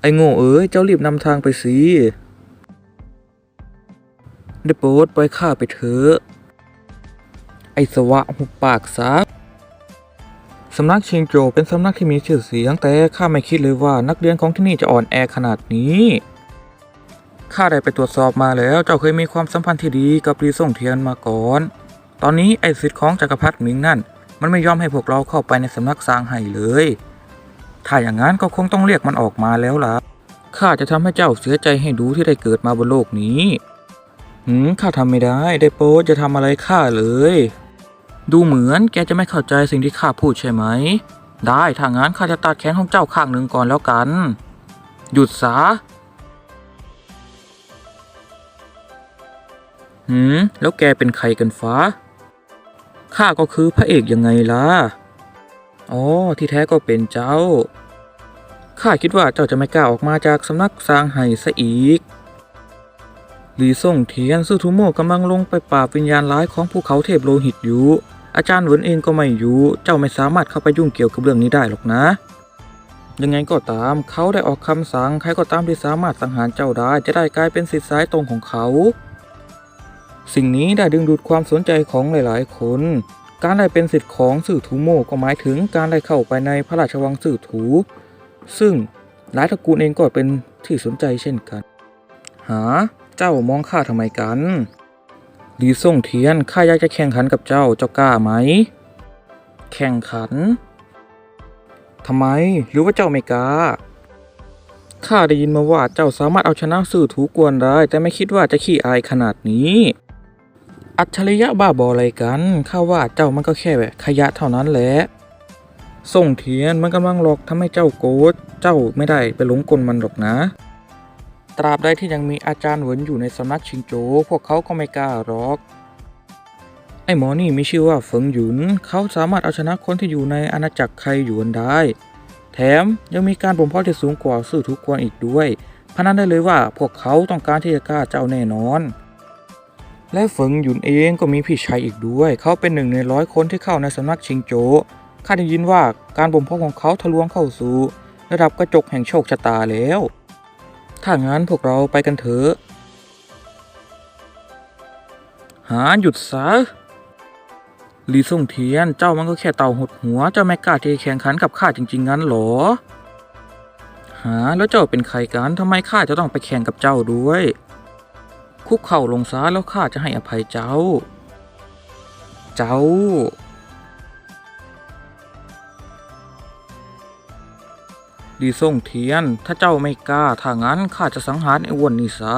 ไอ้โง่เอ้ยเจ้ารีบนำทางไปสิได้โปรดปล่อยข้าไปเถอะไอ้สวะหุบปากซะสำนักชิงโจเป็นสำนักที่มีชื่อเสียงแต่ข้าไม่คิดเลยว่านักเรียนของที่นี่จะอ่อนแอขนาดนี้ข้าได้ไปตรวจสอบมาแล้ว เจ้าเคยมีความสัมพันธ์ที่ดีกับรีส่งเทียนมาก่อน ตอนนี้ไอ้สิทธิ์ของจักรพรรดิหมิงนั่น มันไม่ยอมให้พวกเราเข้าไปในสำนักสร้างให้เลย ถ้าอย่างนั้นก็คงต้องเรียกมันออกมาแล้วล่ะ ข้าจะทำให้เจ้าเสียใจให้ดูที่ได้เกิดมาบนโลกนี้ หืม ข้าทำไม่ได้ ได้โปรดจะทำอะไรข้าเลย ดูเหมือนแกจะไม่เข้าใจสิ่งที่ข้าพูดใช่ไหม ได้ ถ้างั้นข้าจะตัดแขนของเจ้าข้างหนึ่งก่อนแล้วกัน หยุดซะหืม แล้วแกเป็นใครกันฟ้า ข้าก็คือพระเอกยังไงล่ะ อ๋อ ที่แท้ก็เป็นเจ้า ข้าคิดว่าเจ้าจะไม่กล้าออกมาจากสำนักสร้างไห้ซะอีก หลีส่งเทียนซูทูโมกำลังลงไปปราบวิญญาณร้ายของภูเขาเทพโลหิตอยู่ อาจารย์เหวินเองก็ไม่อยู่ เจ้าไม่สามารถเข้าไปยุ่งเกี่ยวกับเรื่องนี้ได้หรอกนะ ยังไงก็ตาม เขาได้ออกคำสั่งใครก็ตามที่สามารถสังหารเจ้าได้จะได้กลายเป็นสิทธิสายตรงของเขา สิ่งนี้ได้ดึงดูดความสนใจของหลาย ๆ คน การได้เป็นสิทธิ์ของสื่อทูโมก็หมายถึงการได้เข้าไปในพระราชวังสื่อถู ซึ่งหลายตระกูลเองก็เป็นที่สนใจเช่นกัน หาเจ้ามองข้าทำไมกันหลีส่งเทียนข้าอยากจะแข่งขันกับเจ้าเจ้ากล้าไหม แข่งขันทำไมหรือว่าเจ้าไม่กล้าข้าได้ยินมาว่าเจ้าสามารถเอาชนะสื่อถูกวนได้ แต่ไม่คิดว่าจะขี้อายขนาดนี้ อัจฉริยะบ้าบออะไรกันข้าว่าเจ้ามันก็แค่แบบขยะเท่านั้นแหละ ส่งเทียนมันกำลังหลอกทำให้เจ้าโกรธเจ้าไม่ได้ไปหลงกลมันหรอกนะ ตราบใดที่ยังมีอาจารย์เหวินอยู่ในสำนักชิงโจ พวกเขาก็ไม่กล้าหรอก ไอ้หมอนี่มีชื่อว่าเฟิงหยุน เขาสามารถเอาชนะคนที่อยู่ในอาณาจักรไคหยวนได้ แถมยังมีการบ่มเพาะที่สูงกว่าสื่อทุกคนอีกด้วยพนันได้เลยว่าพวกเขาต้องการที่จะกล้าเจ้าแน่นอน และเฟิงหยุนเองก็มีพี่ชายอีกด้วย เขาเป็นหนึ่งในร้อยคนที่เข้าในสำนักชิงโจข้าได้ยินว่าการบ่มเพาะของเขาทะลวงเข้าสู่ ระดับกระจกแห่งโชคชะตาแล้ว ถ้างั้นพวกเราไปกันเถอะ หาหยุดซะลีส่งเทียน เจ้ามันก็แค่เต่าหดหัว เจ้าไม่กล้าที่จะแข่งขันกับข้าจริง ๆ งั้นหรอ หาแล้วเจ้าเป็นใครกันทำไมข้าจะต้องไปแข่งกับเจ้าด้วย คุกเข่าลงซะแล้วข้าจะให้อภัยเจ้า เจ้า ดีส่งเทียน ถ้าเจ้าไม่กล้า ถ้างั้นข้าจะสังหารไอ้อ้วนนี่ซะ